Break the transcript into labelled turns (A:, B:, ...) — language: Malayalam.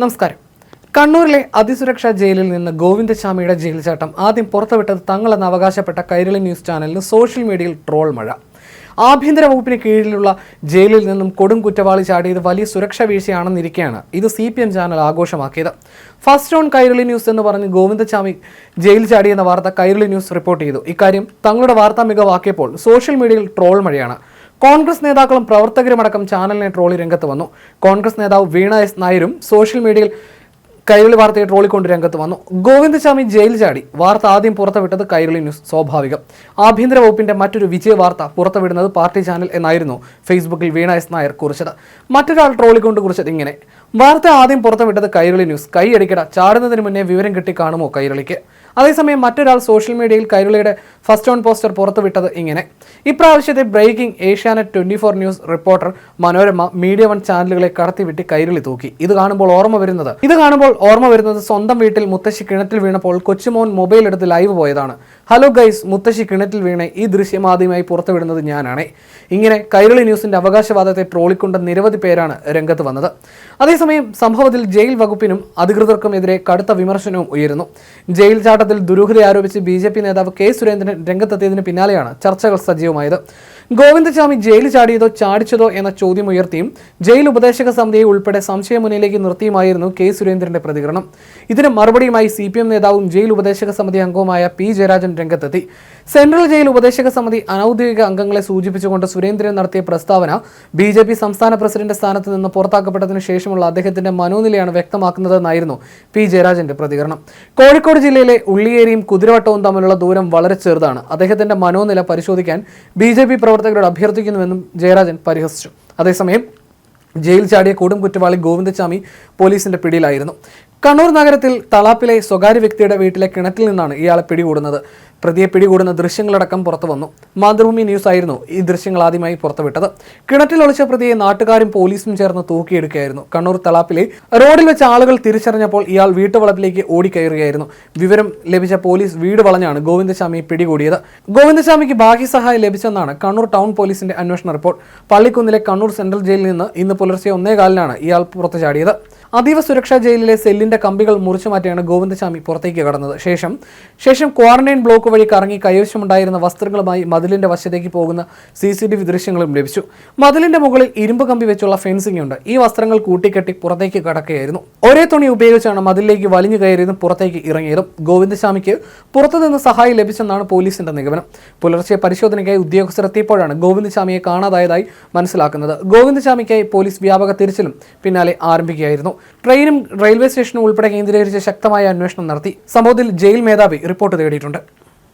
A: നമസ്കാരം. കണ്ണൂരിലെ അതിസുരക്ഷാ ജയിലിൽ നിന്ന് ഗോവിന്ദശാമിയുടെ ജയിൽ ചാട്ടം ആദ്യം പുറത്തുവിട്ടത് തങ്ങളെന്ന് അവകാശപ്പെട്ട കൈരളി ന്യൂസ് ചാനലിന് സോഷ്യൽ മീഡിയയിൽ ട്രോൾ മഴ. ആഭ്യന്തര വകുപ്പിന് കീഴിലുള്ള ജയിലിൽ നിന്നും കൊടും കുറ്റവാളി ചാടിയത് വലിയ സുരക്ഷാ വീഴ്ചയാണെന്നിരിക്കെയാണ് ഇത് സി പി എം ചാനൽ ആഘോഷമാക്കിയത്. ഫസ്റ്റ് ഓൺ കൈരളി ന്യൂസ് എന്ന് പറഞ്ഞ് ഗോവിന്ദശാമി ജയിൽ ചാടിയെന്ന വാർത്ത കൈരളി ന്യൂസ് റിപ്പോർട്ട് ചെയ്തു. ഇക്കാര്യം തങ്ങളുടെ വാർത്താ മികവാക്കിയപ്പോൾ സോഷ്യൽ മീഡിയയിൽ ട്രോൾ മഴയാണ്. കോൺഗ്രസ് നേതാക്കളും പ്രവർത്തകരുമടക്കം ചാനലിനെ ട്രോളി രംഗത്ത് വന്നു. കോൺഗ്രസ് നേതാവ് വീണ എസ് നായരും സോഷ്യൽ മീഡിയയിൽ കൈരളി വാർത്തയെ ട്രോളിക്കൊണ്ട് രംഗത്ത് വന്നു. ഗോവിന്ദസ്വാമി ജയിൽ ചാടി. വാർത്ത ആദ്യം പുറത്തുവിട്ടത് കൈരളി ന്യൂസ് സ്വാഭാവികം. ആഭ്യന്തര വകുപ്പിന്റെ മറ്റൊരു വിജയ വാർത്ത പുറത്തുവിടുന്നത് പാർട്ടി ചാനൽ എന്നായിരുന്നു ഫേസ്ബുക്കിൽ വീണ എസ് നായർ കുറിച്ചത്. മറ്റൊരാൾ ട്രോളിക്കൊണ്ട് കുറിച്ചത് ഇങ്ങനെ. വാർത്ത ആദ്യം പുറത്തുവിട്ടത് കൈരളി ന്യൂസ്. കൈയടിക്കട. ചാടുന്നതിന് മുന്നേ വിവരം കിട്ടി കാണുമോ കൈരളിക്ക്? അതേസമയം മറ്റൊരാൾ സോഷ്യൽ മീഡിയയിൽ കൈരളിയുടെ ഫസ്റ്റ് ഓൺ പോസ്റ്റർ പുറത്തുവിട്ടത് ഇങ്ങനെ. ഇപ്രാവശ്യത്തെ breaking Asianet twenty four news reporter Manorama media one ചാനലുകളെ കടത്തിവിട്ട് കൈരളി തൂക്കി. ഇത് കാണുമ്പോൾ ഓർമ്മ വരുന്നത്. ഇത് കാണുമ്പോൾ ഓർമ്മ വരുന്നത് സ്വന്തം വീട്ടിൽ മുത്തശ്ശി കിണറ്റിൽ വീണപ്പോൾ കൊച്ചുമോൻ മൊബൈൽ എടുത്ത് ലൈവ് പോയതാണ്. ഹലോ ഗൈസ് മുത്തശ്ശി കിണറ്റിൽ വീണ ഈ ദൃശ്യം ആദ്യമായി പുറത്തുവിടുന്നത് ഞാനാണ്. ഇങ്ങനെ കൈരളി ന്യൂസിന്റെ അവകാശവാദത്തെ ട്രോളിക്കൊണ്ട നിരവധി പേരാണ് രംഗത്ത് വന്നത്. അതേസമയം സംഭവത്തിൽ ജയിൽ വകുപ്പിനും അധികൃതർക്കും എതിരെ കടുത്ത വിമർശനവും ഉയരുന്നു. ജയിൽ ദുരൂഹത ആരോപിച്ച് ബി ജെ പി നേതാവ് കെ സുരേന്ദ്രൻ രംഗത്തെത്തിയതിന് പിന്നാലെയാണ് ചർച്ചകൾ സജീവമായത്. ഗോവിന്ദസ്വാമി ജയിൽ ചാടിയതോ ചാടിച്ചതോ എന്ന ചോദ്യം ഉയർത്തിയും ജയിൽ ഉപദേശക സമിതിയെ ഉൾപ്പെടെ സംശയമുന്നിലേക്ക് നിർത്തിയുമായിരുന്നു കെ സുരേന്ദ്രന്റെ പ്രതികരണം. ഇതിന് മറുപടിയുമായി സി പി എം നേതാവും ജയിൽ ഉപദേശക സമിതി അംഗവുമായ പി ജയരാജൻ രംഗത്തെത്തി. സെൻട്രൽ ജയിൽ ഉപദേശക സമിതി അനൌദ്യോഗിക അംഗങ്ങളെ സൂചിപ്പിച്ചുകൊണ്ട് സുരേന്ദ്രൻ നടത്തിയ പ്രസ്താവന ബി ജെ പി സംസ്ഥാന പ്രസിഡന്റ് സ്ഥാനത്ത് നിന്ന് പുറത്താക്കപ്പെട്ടതിനു ശേഷമുള്ള അദ്ദേഹത്തിന്റെ മനോനിലയാണ് വ്യക്തമാക്കുന്നതെന്നായിരുന്നു പി ജയരാജന്റെ പ്രതികരണം. കോഴിക്കോട് ജില്ലയിലെ ഉള്ളിയേരിയും കുതിരവട്ടവും തമ്മിലുള്ള ദൂരം വളരെ ചെറുതാണ്. അദ്ദേഹത്തിന്റെ മനോനില പരിശോധിക്കാൻ ബി ജെ പി പ്രവർത്തകരോട് അഭ്യർത്ഥിക്കുന്നുവെന്നും ജയരാജൻ പരിഹസിച്ചു. അതേസമയം ജയിൽ ചാടിയ കൊടും കുറ്റവാളി ഗോവിന്ദസ്വാമി പോലീസിന്റെ പിടിയിലായിരുന്നു. കണ്ണൂർ നഗരത്തിൽ തളാപ്പിലെ സ്വകാര്യ വ്യക്തിയുടെ വീട്ടിലെ കിണറ്റിൽ നിന്നാണ് ഇയാളെ പിടികൂടുന്നത്. പ്രതിയെ പിടികൂടുന്ന ദൃശ്യങ്ങളടക്കം പുറത്തു വന്നു. മാതൃഭൂമി ന്യൂസ് ആയിരുന്നു ഈ ദൃശ്യങ്ങൾ ആദ്യമായി പുറത്തുവിട്ടത്. കിണറ്റിൽ ഒളിച്ച പ്രതിയെ നാട്ടുകാരും പോലീസും ചേർന്ന് തൂക്കിയെടുക്കുകയായിരുന്നു. കണ്ണൂർ തളാപ്പിലെ റോഡിൽ വെച്ച് ആളുകൾ തിരിച്ചറിഞ്ഞപ്പോൾ ഇയാൾ വീട്ടുവളപ്പിലേക്ക് ഓടിക്കയറുകയായിരുന്നു. വിവരം ലഭിച്ച പോലീസ് വീട് വളഞ്ഞാണ് ഗോവിന്ദസ്വാമിയെ പിടികൂടിയത്. ഗോവിന്ദസ്വാമിക്ക് ഭാഗ്യസഹായം ലഭിച്ചെന്നാണ് കണ്ണൂർ ടൗൺ പോലീസിന്റെ അന്വേഷണ റിപ്പോർട്ട്. പള്ളിക്കുന്നിലെ കണ്ണൂർ സെൻട്രൽ ജയിലിൽ നിന്ന് ഇന്ന് പുലർച്ചെ ഒന്നേകാലിനാണ് ഇയാൾ പുറത്തു ചാടിയത്. അതീവ സുരക്ഷാ ജയിലിലെ സെല്ലിന്റെ കമ്പികൾ മുറിച്ചു മാറ്റിയാണ് ഗോവിന്ദസ്വാമി പുറത്തേക്ക് കടന്നത്. ശേഷം ശേഷം ക്വാറന്റൈൻ ബ്ലോക്ക് വഴി കറങ്ങി കൈവശമുണ്ടായിരുന്ന വസ്ത്രങ്ങളുമായി മതിലിന്റെ വശത്തേക്ക് പോകുന്ന സി സി ടി വി ദൃശ്യങ്ങളും ലഭിച്ചു. മതിലിന്റെ മുകളിൽ ഇരുമ്പ് കമ്പി വെച്ചുള്ള ഫെൻസിംഗ് ഉണ്ട്. ഈ വസ്ത്രങ്ങൾ കൂട്ടിക്കെട്ടി പുറത്തേക്ക് കടക്കുകയായിരുന്നു. ഒരേ തുണി ഉപയോഗിച്ചാണ് മതിലിലേക്ക് വലിഞ്ഞു കയറിയതും പുറത്തേക്ക് ഇറങ്ങിയതും ഗോവിന്ദസ്വാമിക്ക് പുറത്തുനിന്ന് സഹായം ലഭിച്ചെന്നാണ് പോലീസിന്റെ നിഗമനം. പുലർച്ചെ പരിശോധനയ്ക്കായി ഉദ്യോഗസ്ഥർ എത്തിയപ്പോഴാണ് ഗോവിന്ദസ്വാമിയെ കാണാതായതായി മനസ്സിലാക്കുന്നത്. ഗോവിന്ദസ്വാമിക്കായി പോലീസ് വ്യാപക തിരച്ചിലും പിന്നാലെ ആരംഭിക്കുകയായിരുന്നു. ട്രെയിനും റെയിൽവേ സ്റ്റേഷനും ഉൾപ്പെടെ കേന്ദ്രീകരിച്ച് ശക്തമായ അന്വേഷണം നടത്തി. സംഭവത്തിൽ ജയിൽ മേധാവി റിപ്പോർട്ട് തേടിയിട്ടുണ്ട്.